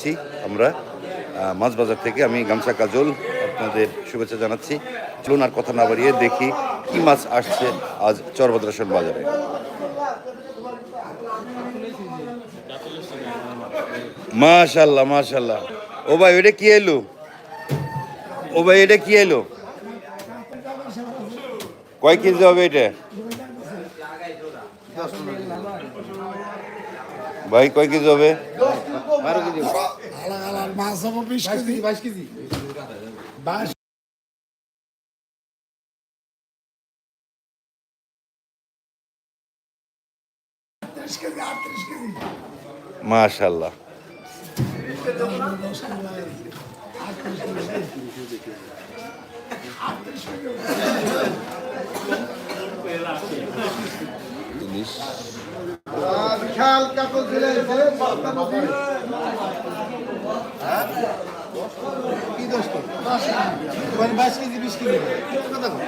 আছি আমরা। মাছ বাজার থেকে আমি গামছা কাজল আপনাদের শুভেচ্ছা জানাচ্ছি। চলুন আর কথা না বাড়িয়ে দেখি কি মাছ আসছে আজ চরভদ্রাসন বাজারে। মাশাল্লাহ মাশাল্লাহ। ও ভাই এটা কি এলো? ও ভাই, এটা কি এলো? কয় কেজি হবে এটা? ভাই, কয় কেজি হবে? আলাদা আলাদা মাছ হব বিশ কেজি। বাইশ কেজি। বাইশ আটত্রিশ কেজি আটত্রিশ কেজি। মাশাল্লাহ। বিশাল কাকল চলে এসে কি দোষ তো বাইশ কেজি বিশ কেজি। কথা বল।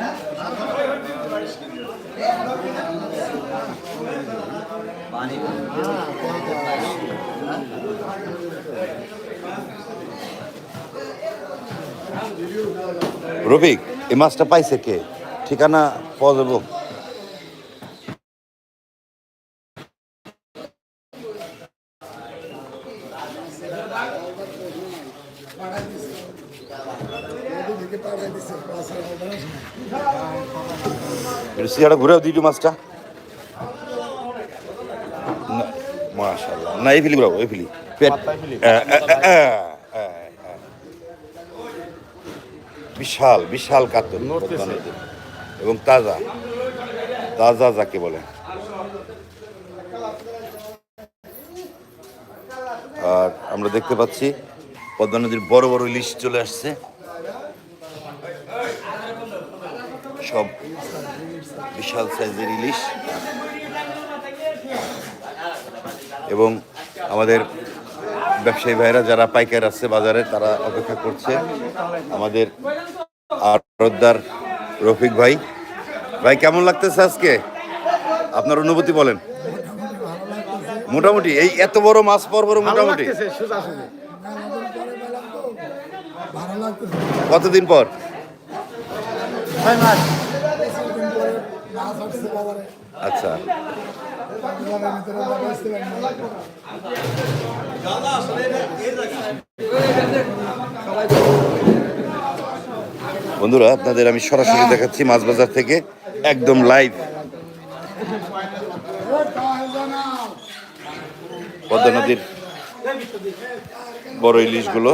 রফিক এই মাছটা পাইছে কে? ঠিকানা পাওয়া যাব? সিয়াটা ঘুরেও দিই মাছটা। না, মাশাল্লাহ না এই ফিলি ঘুরাবো এই ফিলি। বিশাল বিশাল নদীর। এবং তাজা। তাজা যাকে বলে। আর আমরা দেখতে পাচ্ছি পদ্মা নদীর বড় বড় ইলিশ চলে আসছে। সব বিশাল সাইজের ইলিশ। এবং আমাদের ব্যবসায়ী ভাইরা যারা পাইকার আছে বাজারে তারা অপেক্ষা করছে। আমাদের আরদার রফিক ভাই। ভাই কেমন লাগতেছে আজকে? আপনার অনুভূতি বলেন। মোটামুটি এই এত বড় মাছ পর বড় মোটামুটি কতদিন পর? ছয় মাস। আচ্ছা। বন্ধুরা, আপনাদের আমি সরাসরি দেখাচ্ছি মাছ বাজার থেকে, একদম লাইভ পদ্মা নদীর বড় ইলিশগুলো।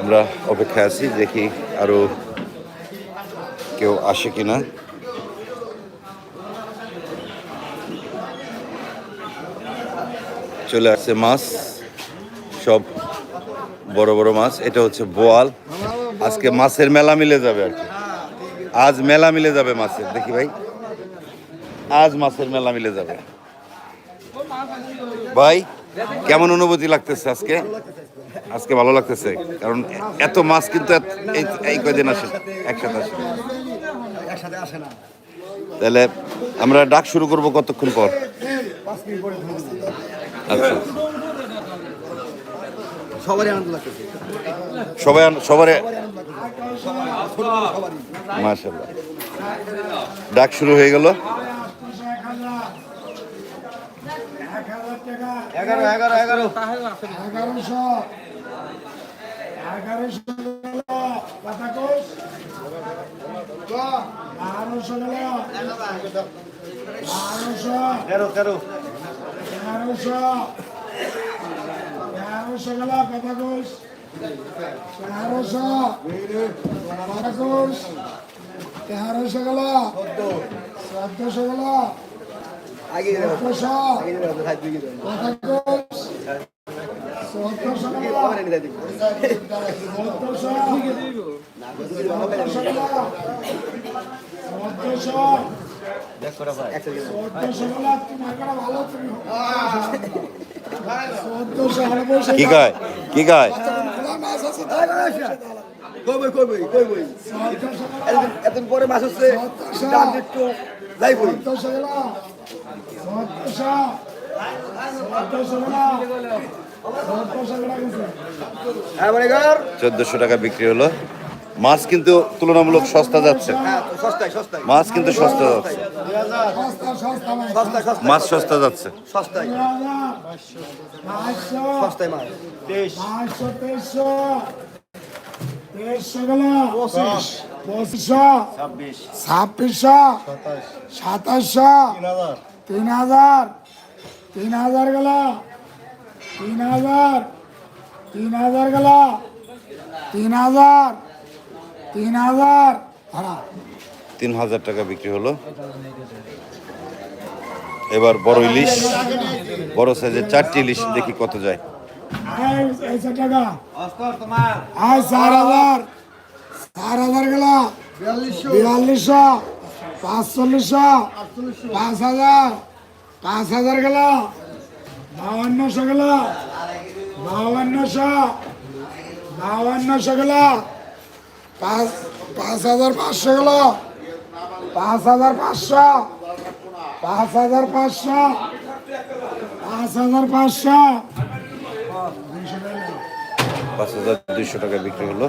আমরা অপেক্ষায় আছি, দেখি আরও কেউ আসে কিনা। চলে আসছে মাছ, সব বড় বড় মাছ। এটা হচ্ছে বোয়াল। আজকে মাছের মেলা মিলে যাবে আর কি। আজ মেলা মিলে যাবে মাছের, দেখি ভাই। আজ মাছের মেলা মিলে যাবে। ভাই কেমন অনুভূতি লাগতেছে আজকে? আজকে ভালো লাগতেছে? কারণ এত মাছ কিন্তু এই- এই কয়দিন আসে? একসাথে আসে। তাহলে আমরা ডাক শুরু করব কতক্ষণ পর? আচ্ছা। সবারই আনন্দ লাগতেছে। সবাই সবারে মাশাল্লাহ ডাক শুরু হয়ে গেল। এগারো এগারো এগারো। এগারোশো। এগারোশো বাতাকোষ বারোশো গেল বারোশো। তেরো তেরো। তেরোশো। তেরোশো গেল বাতাকোষ তেরোশো। বাতাকোষ তেরোশো গেল চোদ্দশো গেল চোদ্দশো বাতাকোষ চোদ্দশো গেল কি কয় কি কয় এতদিন এতদিন পরে মাছ হচ্ছে যাই বই চোদ্দশো টাকা বিক্রি হলো। মাছ কিন্তু তুলনামূলক সস্তা যাচ্ছে। হ্যাঁ মাছ কিন্তু সস্তা যাচ্ছে। সস্তা সস্তা ভাই সস্তায়। সস্তায় মাছ। সস্তা যাচ্ছে সস্তায় পঁচিশশো ছাব্বিশশো সাতাশশো তিন হাজার তিন হাজার গেল তিন হাজার তিন হাজার গেল তিন হাজার তিন হাজার ধরা। তিন হাজার টাকা বিক্রি হলো। এবার বড় ইলিশ বড় সাইজের চারটি ইলিশ দেখি কত যায়। চার হাজার। চার হাজার গেল। বিয়াল্লিশশো। পাঁচচল্লিশশো পাঁচ হাজার পাঁচ হাজার গেল। বাউান্নশো গেল। বাউান্নশো বাউান্নশো গেল। পাঁচ পাঁচ হাজার পাঁচশো গেল। পাঁচ হাজার পাঁচশো পাঁচ হাজার পাঁচশো পাঁচ হাজার পাঁচশো। পাঁচ হাজার দুইশো টাকা বিক্রি হলো।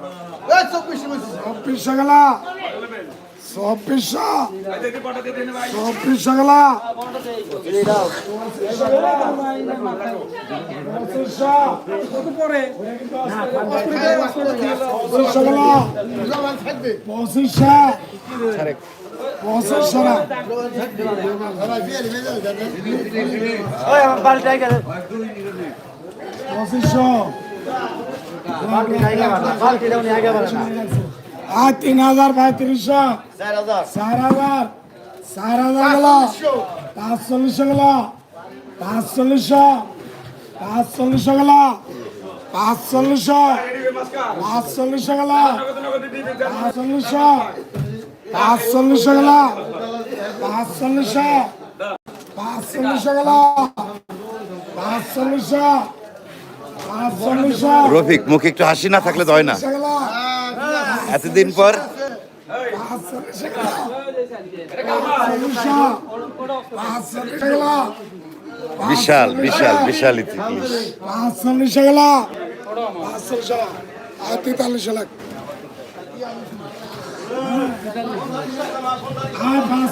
চব্বিশশো গেল চব্বিশশো চব্বিশশো গেল পঁচিশশো পঁচিশশো না পঁচিশশো আর তিন হাজার পঁয়ত্রিশশো। চার হাজার। চার হাজার। চার হাজার গেল। পাঁচচল্লিশশো গেল। পাঁচচল্লিশশো। পাঁচচল্লিশশো গেল। পাঁচচল্লিশশো। পাঁচচল্লিশশো গেল। পাঁচচল্লিশশো। পাঁচচল্লিশশো গেল। পাঁচচল্লিশশো। পাঁচচল্লিশশো গেল। পাঁচচল্লিশশো পাঁচচল্লিশশো। রফিক মুখে একটু হাসি না থাকলে তো হয় না এতদিন পর বিশাল বিশাল বিশাল লাখ পাঁচ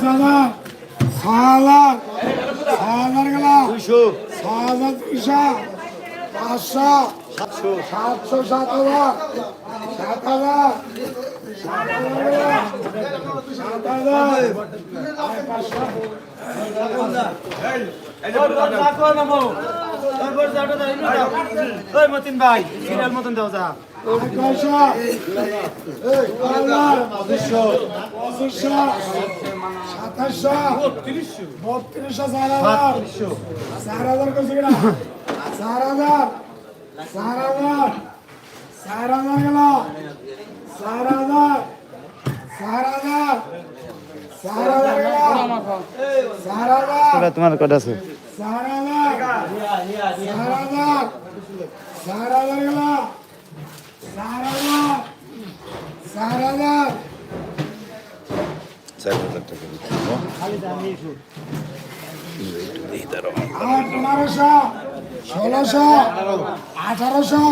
পাঁচশো সাতশো সাত হাজার সাত হাজার সাত হাজার মতিন ভাই সিরিয়াল মতন দেওয়া যা সাতাশশো বত্রিশশো চার হাজার চার হাজার কইছে কিনা চার হাজার চার হাজার চার হাজার গেল চার হাজার চার হাজার চার হাজার গেল চার হাজার তোমার কটা আছে চার হাজার চার হাজার চার হাজার গেল চার হাজার চার হাজার চার হাজার টাকা বিক্রি হলো এই দাঁড়াও। ষোলোশো আঠারোশো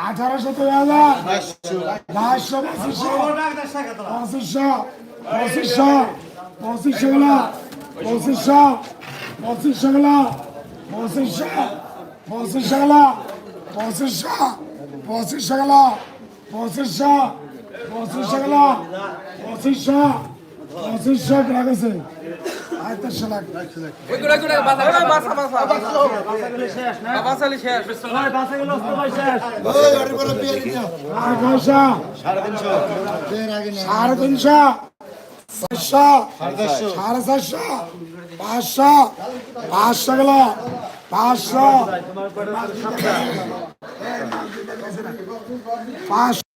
আঠারোশো দুই হাজার বাইশশো পঁচিশশো পঁচিশশো পঁচিশশো পঁচিশশো গুলো পঁচিশশো পঁচিশশো গুলো পঁচিশশো পঁচিশশো গুলো পঁচিশশো পঁচিশশো গুলো পঁচিশশো পঁচিশশো গুলো পঁচিশশো পঁচিশশো টাকা সাড়ে তিনশো সাড়ে চারশো পাঁচশো পাঁচশো গেল পাঁচশো পাঁচশো